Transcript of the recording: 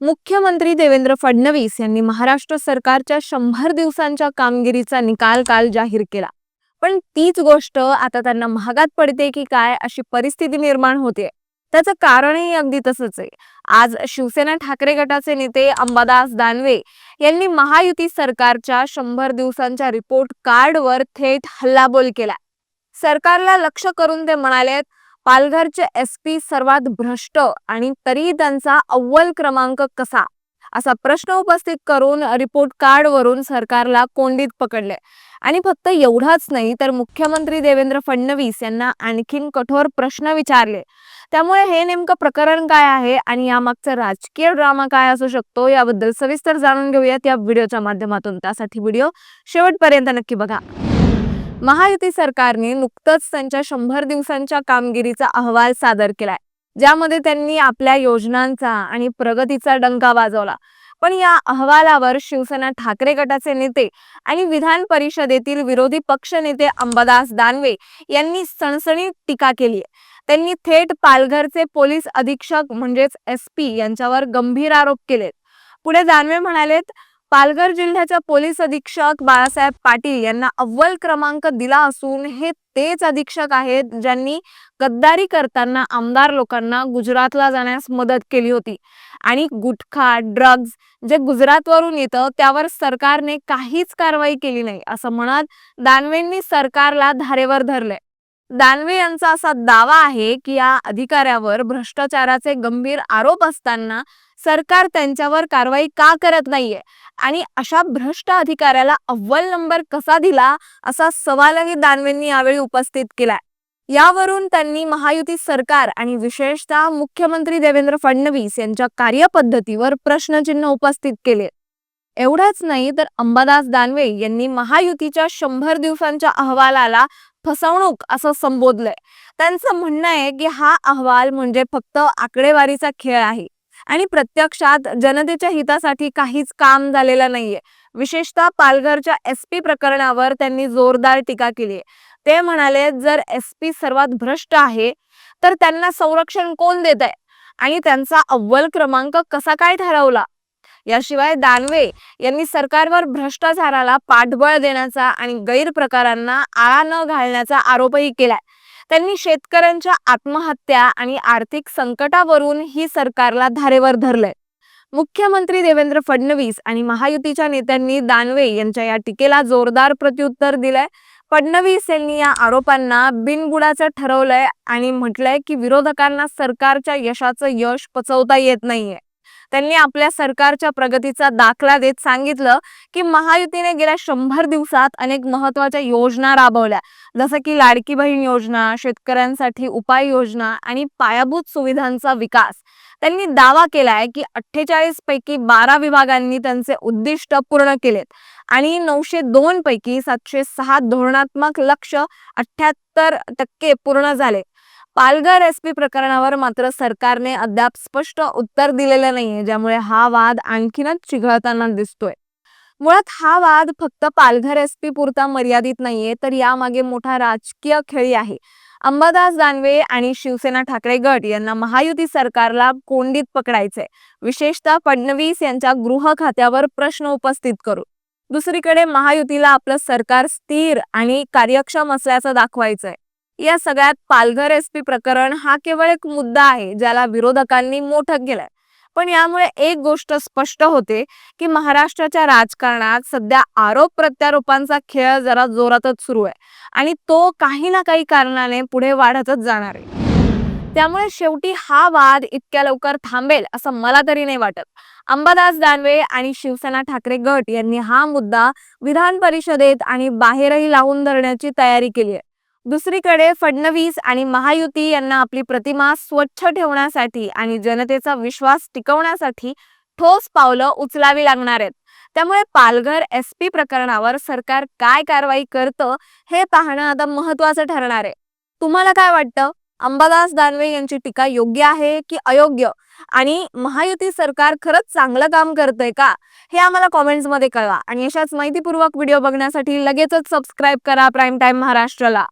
मुख्यमंत्री देवेंद्र फडणवीस यांनी महाराष्ट्र सरकारच्या शंभर दिवसांच्या कामगिरीचा निकाल काल जाहीर केला. पण तीच गोष्ट आता त्यांना महागात पडते की काय अशी परिस्थिती निर्माण होते. त्याचं कारणही अगदी तसंच आहे. आज शिवसेना ठाकरे गटाचे नेते अंबादास दानवे यांनी महायुती सरकारच्या शंभर दिवसांच्या रिपोर्ट कार्डवर थेट हल्लाबोल केला. सरकारला लक्ष करून ते म्हणाले पालघरचे एस पी सर्वात भ्रष्ट आणि तरी त्यांचा अव्वल क्रमांक कसा? असा प्रश्न उपस्थित करून रिपोर्ट कार्डवरून सरकारला कोंडीत पकडले. आणि फक्त एवढाच नाही तर मुख्यमंत्री देवेंद्र फडणवीस यांना आणखीन कठोर प्रश्न विचारले. त्यामुळे हे नेमकं प्रकरण काय आहे आणि यामागचा राजकीय ड्रामा काय असू शकतो याबद्दल सविस्तर जाणून घेऊयात या व्हिडिओच्या माध्यमातून. त्यासाठी व्हिडिओ शेवटपर्यंत नक्की बघा. महायुती सरकारने नुकतंच त्यांच्या शंभर दिवसांच्या कामगिरीचा अहवाल सादर केलाय. ज्यामध्ये त्यांनी आपल्या योजनांचा आणि प्रगतीचा डंका वाजवला. पण या अहवालावर शिवसेना ठाकरे गटाचे नेते आणि विधान परिषदेतील विरोधी पक्ष नेते अंबादास दानवे यांनी सणसणीत टीका केली आहे. त्यांनी थेट पालघरचे पोलीस अधीक्षक म्हणजेच एस पी यांच्यावर गंभीर आरोप केलेत. पुढे दानवे म्हणालेत पालघर जिल्ह्याच्या पोलीस अधीक्षक बाळासाहेब पाटील यांना अव्वल क्रमांक दिला असून हे तेच अधीक्षक आहेत ज्यांनी गद्दारी करताना आमदार लोकांना गुजरातला जाण्यास मदत केली होती. आणि गुटखा ड्रग्ज जे गुजरातवरून येतं त्यावर सरकारने काहीच कारवाई केली नाही असं म्हणत दानवेंनी सरकारला धारेवर धरलंय. दानवे यांचा असा दावा आहे की या अधिकाऱ्यावर भ्रष्टाचाराचे गंभीर आरोप असताना सरकार त्यांच्यावर कारवाई का करत नाहीये? आणि अशा भ्रष्ट अधिकाऱ्याला अव्वल नंबर कसा दिला? असा सवालही दानवेंनी यावेळी उपस्थित केलाय. यावरून त्यांनी महायुती सरकार आणि विशेषतः मुख्यमंत्री देवेंद्र फडणवीस यांच्या कार्यपद्धतीवर प्रश्नचिन्ह उपस्थित केले. एवढंच नाही तर अंबादास दानवे यांनी महायुतीच्या शंभर दिवसांच्या अहवालाला फसवणूक असं संबोधलंय. त्यांचं म्हणणं आहे की हा अहवाल म्हणजे फक्त आकडेवारीचा खेळ आहे आणि प्रत्यक्षात जनतेच्या हितासाठी काहीच काम झालेलं नाहीये. विशेषतः पालघरच्या एस पी प्रकरणावर त्यांनी जोरदार टीका केली ते म्हणाले जर एस पी सर्वात भ्रष्ट आहे तर त्यांना संरक्षण कोण देत आहे आणि त्यांचा अव्वल क्रमांक कसा काय ठरवला? याशिवाय दानवे यांनी सरकारवर भ्रष्टाचाराला पाठबळ देण्याचा आणि गैरप्रकारांना आळा न घालण्याचा आरोपही केलाय. त्यांनी शेतकऱ्यांच्या आत्महत्या आणि आर्थिक संकटावरून ही सरकारला धारेवर धरलंय. मुख्यमंत्री देवेंद्र फडणवीस आणि महायुतीच्या नेत्यांनी दानवे यांच्या या टीकेला जोरदार प्रत्युत्तर दिलंय. फडणवीस यांनी या आरोपांना बिनबुडाचं ठरवलंय आणि म्हटलंय की विरोधकांना सरकारच्या यशाचं यश पचवता येत नाहीये. त्यांनी आपल्या सरकारच्या प्रगतीचा दाखला देत सांगितलं की महायुतीने गेल्या शंभर दिवसात अनेक महत्त्वाच्या योजना राबवल्या. जसं की लाडकी बहीण योजना शेतकऱ्यांसाठी उपाय योजना आणि पायाभूत सुविधांचा विकास. त्यांनी दावा केलाय की अठ्ठेचाळीस पैकी बारा विभागांनी त्यांचे उद्दिष्ट पूर्ण केलेत आणि नऊशे दोन पैकी सातशे सहा धोरणात्मक लक्ष अठ्याहत्तर टक्के पूर्ण झाले. पालघर एस पी प्रकरणावर मात्र सरकारने अद्याप स्पष्ट उत्तर दिलेलं नाहीये ज्यामुळे हा वाद आणखीनच चिघळताना दिसतोय. मुळात हा वाद फक्त पालघर एस पी पुरता मर्यादित नाहीये तर यामागे मोठा राजकीय खेळी आहे. अंबादास दानवे आणि शिवसेना ठाकरे गट यांना महायुती सरकारला कोंडीत पकडायचंय. विशेषतः फडणवीस यांच्या गृह खात्यावर प्रश्न उपस्थित करू दुसरीकडे महायुतीला आपलं सरकार स्थिर आणि कार्यक्षम असल्याचं दाखवायचंय. या सगळ्यात पालघर एस पी प्रकरण हा केवळ एक मुद्दा आहे ज्याला विरोधकांनी मोठं केलाय. पण यामुळे एक गोष्ट स्पष्ट होते की महाराष्ट्राच्या राजकारणात सध्या आरोप प्रत्यारोपांचा खेळ जरा जोरातच सुरू आहे आणि तो काही ना काही कारणाने पुढे वाढतच जाणार आहे. त्यामुळे शेवटी हा वाद इतक्या लवकर थांबेल असं मला तरी नाही वाटत. अंबादास दानवे आणि शिवसेना ठाकरे गट यांनी हा मुद्दा विधान परिषदेत आणि बाहेरही लावून धरण्याची तयारी केली आहे. दुसरीकडे फडणवीस आणि महायुती यांना आपली प्रतिमा स्वच्छ ठेवण्यासाठी आणि जनतेचा विश्वास टिकवण्यासाठी ठोस पावलं उचलावी लागणार आहेत. त्यामुळे पालघर एस पी प्रकरणावर सरकार काय कारवाई करतं हे पाहणं आता महत्वाचं ठरणार आहे. तुम्हाला काय वाटतं? अंबादास दानवे यांची टीका योग्य आहे की अयोग्य? आणि महायुती सरकार खरंच चांगलं काम करतंय का? हे आम्हाला कॉमेंट्समध्ये कळवा. आणि अशाच माहितीपूर्वक व्हिडिओ बघण्यासाठी लगेचच सबस्क्राईब करा प्राईम टाईम महाराष्ट्राला.